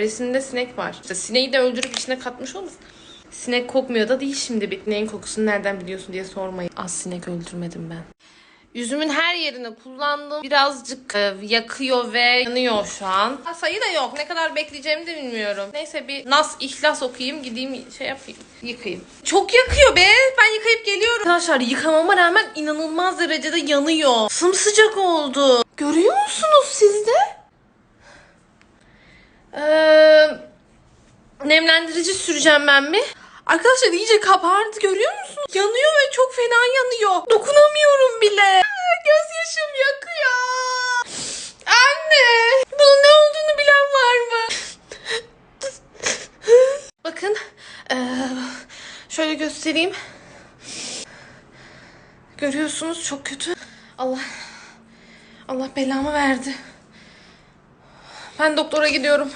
Resimde sinek var. İşte sineği de öldürüp içine katmış olmasın? Sinek kokmuyor da değil şimdi. Bir neyin kokusunu nereden biliyorsun diye sormayın. Az sinek öldürmedim ben. Yüzümün her yerine kullandım. Birazcık e, yakıyor ve yanıyor şu an. Ha, sayı da yok. Ne kadar bekleyeceğimi de bilmiyorum. Neyse bir nas ihlas okuyayım. Gideyim şey yapayım. Yıkayayım. Çok yakıyor be. Ben yıkayıp geliyorum. Arkadaşlar yıkamama rağmen inanılmaz derecede yanıyor. Sımsıcak oldu. Görüyor musunuz siz de? Eee... Nemlendirici süreceğim ben mi? Arkadaşlar iyice kabardı görüyor musunuz? Yanıyor ve çok fena yanıyor. Dokunamıyorum bile. Gözyaşım yakıyor. Anne. Bunun ne olduğunu bilen var mı? Bakın. şöyle göstereyim. Görüyorsunuz çok kötü. Allah. Allah belamı verdi. Ben doktora gidiyorum.